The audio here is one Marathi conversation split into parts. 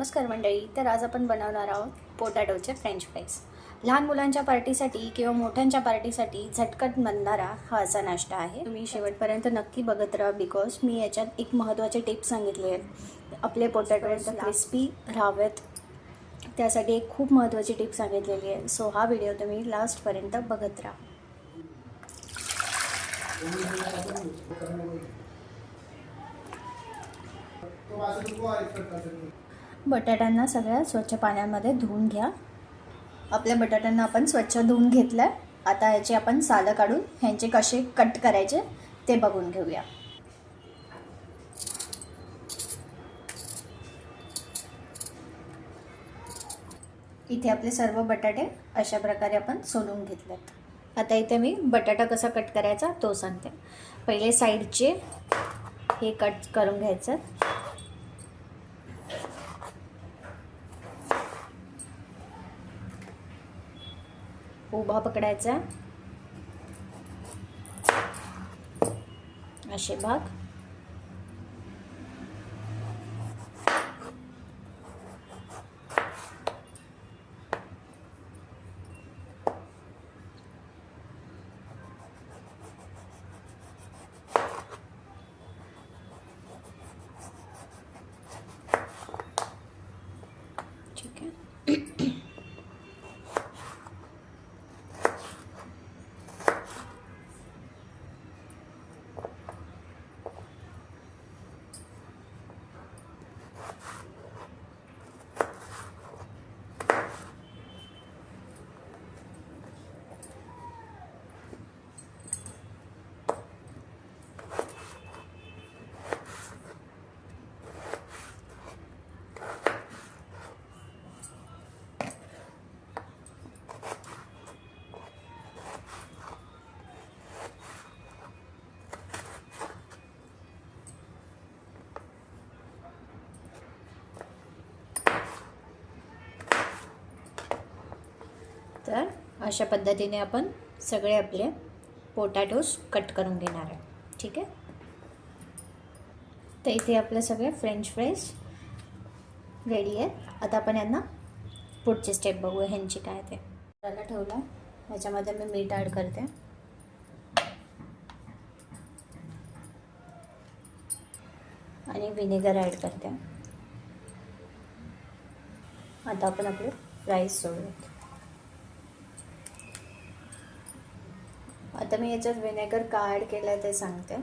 नमस्कार मंडळी तर आज आपण बनवणार आहोत पोटॅटोचे फ्रेंच फ्राईज. लहान मुलांच्या पार्टीसाठी किंवा मोठ्यांच्या पार्टीसाठी झटकट बनणारा हा असा नाश्ता आहे. तुम्ही शेवटपर्यंत नक्की बघत राहा बिकॉज मी याच्यात एक महत्त्वाचे टिप्स सांगितले आहेत. आपले पोटॅटो क्रिस्पी राहावेत त्यासाठी एक खूप महत्त्वाची टिप सांगितलेली आहे. सो हा व्हिडिओ तुम्ही लास्टपर्यंत बघत राहा. बटाट्यांना सगळ्या स्वच्छ पाण्यामध्ये धुवून घ्या. आपल्या बटाट्यांना आपण स्वच्छ धुवून घेतलं आहे आता याची आपण सालं काढून ह्यांचे कसे कट करायचे ते बघून घेऊया. इथे आपले सर्व बटाटे अशा प्रकारे आपण सोलून घेतलेत. आता इथे मी बटाटा कसा कट करायचा तो सांगते. पहिले साईडचे हे कट करून घ्यायचं. उभा पकडायचा. असे भाग ठीक आहे तर अशा पद्धतीने आपण सगळे आपले पोटॅटोज कट करून घेणार आहे. ठीक आहे? तर इथे आपले सगळे फ्रेंच फ्राईज रेडी आहेत. आता आपण यांना पुढची स्टेप बघूया. ह्यांची काय ते. त्याला ठेवला. ह्याच्यामध्ये मी मीठ ॲड करते. आणि व्हिनेगर ॲड करते. आता आपण आपले राईस सोडूयात. आता मी याच्यात विनेगर का ॲड केलं आहे ते सांगते.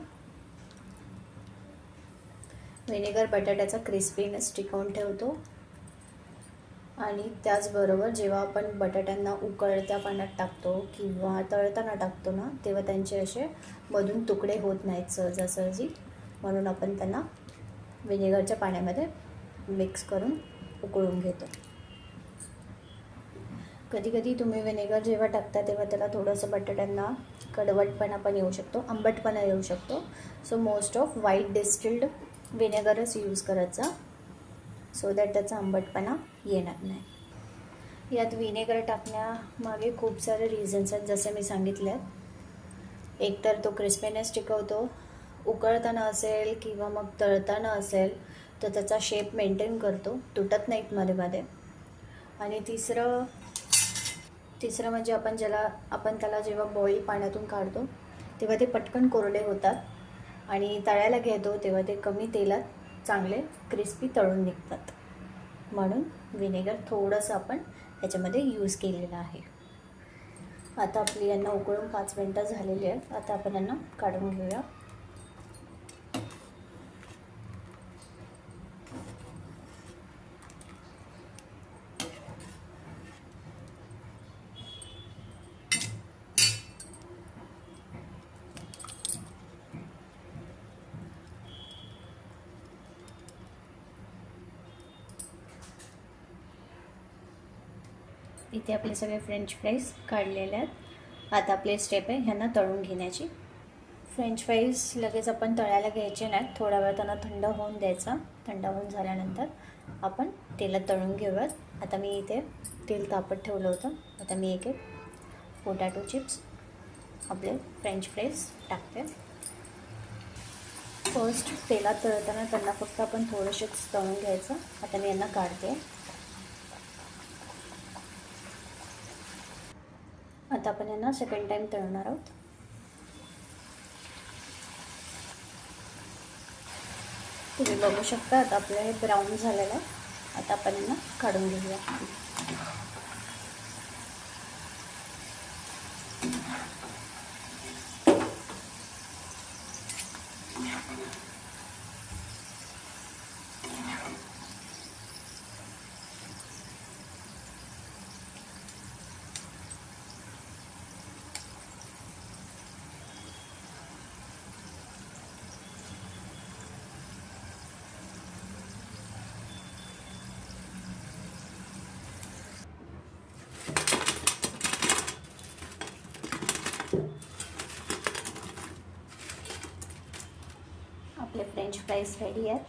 विनेगर बटाट्याचा क्रिस्पीनेस टिकवून ठेवतो. आणि त्याचबरोबर जेव्हा आपण बटाट्यांना उकळत्या पाण्यात टाकतो किंवा तळताना टाकतो ना तेव्हा त्यांचे असे मधून तुकडे होत नाहीत सहजासहजी. म्हणून आपण त्यांना व्हिनेगरच्या पाण्यामध्ये मिक्स करून उकळून घेतो. कधी कधी तुम्ही विनेगर जेव्हा टाकता तेव्हा त्याला थोडंसं बटाट्यांना कडवटपणा पण येऊ शकतो आंबटपणा येऊ शकतो. So most of white distilled विनेगरच use करायचा. सो दॅट त्याचा आंबटपणा येणार नाही. यात विनेगर टाकण्यामागे खूप सारे रिझन्स आहेत जसे मी सांगितले. आहेत एकतर तो क्रिस्पीनेस टिकवतो. उकळताना असेल किंवा मग तळताना असेल तर त्याचा शेप मेंटेन करतो. तुटत नाहीत मध्ये मध्ये. आणि तिसरं तिसरं म्हणजे आपण ज्याला आपण त्याला जेव्हा बॉईल पाण्यातून काढतो तेव्हा ते पटकन कोरडे होतात आणि तळायला घेतो तेव्हा ते कमी तेलात चांगले क्रिस्पी तळून निघतात. म्हणून व्हिनेगर थोडंसं आपण याच्यामध्ये यूज केलेलं आहे. आता आपली यांना उकळून पाच मिनटं झालेली आहेत. आता आपण यांना काढून घेऊया. इथे आपले सगळे फ्रेंच फ्राईज काढलेले आहेत. आता आपले स्टेप आहे ह्यांना तळून घेण्याची. फ्रेंच फ्राईज लगेच आपण तळायला घ्यायचे नाहीत. थोडा वेळ त्यांना थंड होऊन द्यायचा. थंड होऊन झाल्यानंतर आपण तेलात तळून घेऊयात. आता मी इथे तेल तापत ठेवलं होतं. आता मी एक एक पोटॅटो चिप्स आपले फ्रेंच फ्राईज टाकते. फर्स्ट तेलात तळताना त्यांना फक्त आपण थोडंसेच तळून घ्यायचं. आता मी यांना काढते. आता आपण यांना सेकंड टाईम तळणार आहोत. तुम्ही बघू शकता आता आपलं हे ब्राऊन झालेलं आहे. आता आपण यांना काढून घेऊया. आपले फ्रेंच फ्राईज रेडी आहेत.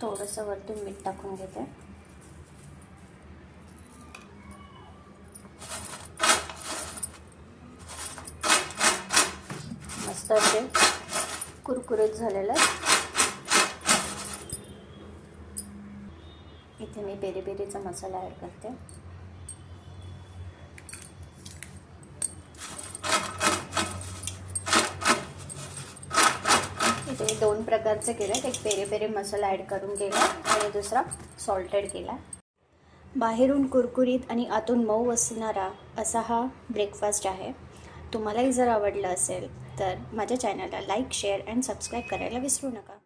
थोडंसं वरतून मीठ टाकून घेते. मस्त असे कुरकुरीत झालेलं आहे इथे मी पेरी पेरीचा मसाला ॲड करते. म्हणजे इथे दोन प्रकारचे केलेत एक पेरे पेरे मसाला ॲड करून केला आणि दुसरा सॉल्टेड केला. बाहेरून कुरकुरीत आणि आतून मऊ असणारा असा हा ब्रेकफास्ट आहे. तुम्हालाही जर आवडलं असेल तर माझ्या चॅनलला लाईक शेअर अँड सबस्क्राईब करायला विसरू नका.